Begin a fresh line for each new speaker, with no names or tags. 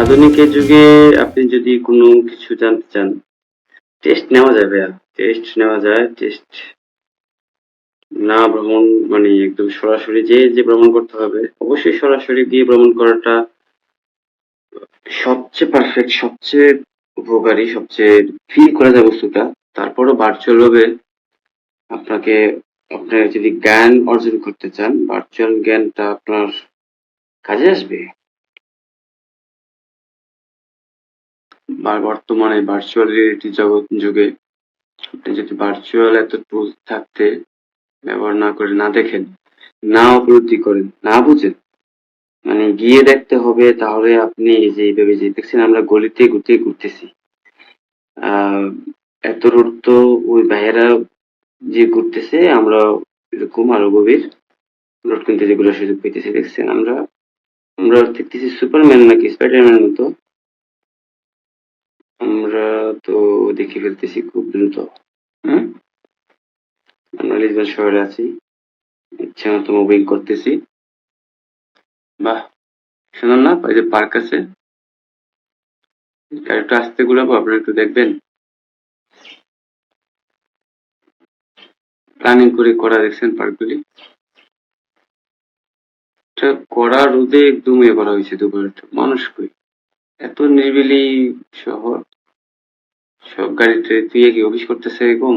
আধুনিকের যুগে আপনি যদি কোনো কিছু জানতে চান টেস্ট নেওয়া যায় ভাইয়া টেস্ট নেওয়া যায় টেস্ট না ভ্রমণ মানে একদম সরাসরি যে যে ভ্রমণ করতে হবে, অবশ্যই সরাসরি গিয়ে ভ্রমণ করাটা সবচেয়ে পারফেক্ট সবচেয়ে উপকারী, সবচেয়ে ফিল করা যায় বস্তুটা। তারপরও ভার্চুয়াল ভাবে আপনাকে, আপনার যদি জ্ঞান অর্জন করতে চান ভার্চুয়াল জ্ঞানটা আপনার কাজে আসবে। বর্তমানে ভার্চুয়াল রিয়েলিটি জগৎ যুগে আপনি যদি ভার্চুয়াল এত টুল থাকতে ব্যবহার না করে না দেখেন, না উপলব্ধি করেন, না বুঝেন মানে গিয়ে দেখতে হবে তাহলে আপনি যে এইভাবে যে দেখছেন আমরা গলিতে ঘুরতে ঘুরতেছি। আহ, এত রোড তো ওই ভাইয়েরা যে ঘুরতেছে, আমরা এরকম আরও গভীর রোড কিনতে যেগুলো সুযোগ পেতেছি, দেখছেন আমরা? আমরা দেখতেছি সুপারম্যান নাকি স্পাইডারম্যান মতো। আমরা তো দেখে ফেলতেছি খুব দ্রুত। হুম? আমরা লিসবন শহরে আছি। ইচ্ছা মতো মুভিং করতেছি। বাহ শুনুন না? ওই যে পার্ক আছে। একটু আসতে গুলাবো আপনারা একটু দেখবেন। প্ল্যানিং করে করা দেখছেন পার্কগুলি কড়া রোদে একদম এ করা হয়েছে দুপুর মানুষ কই? এত নিরিবিলি শহর। গাড়িতে তুই কি অফিস করতেছে এরকম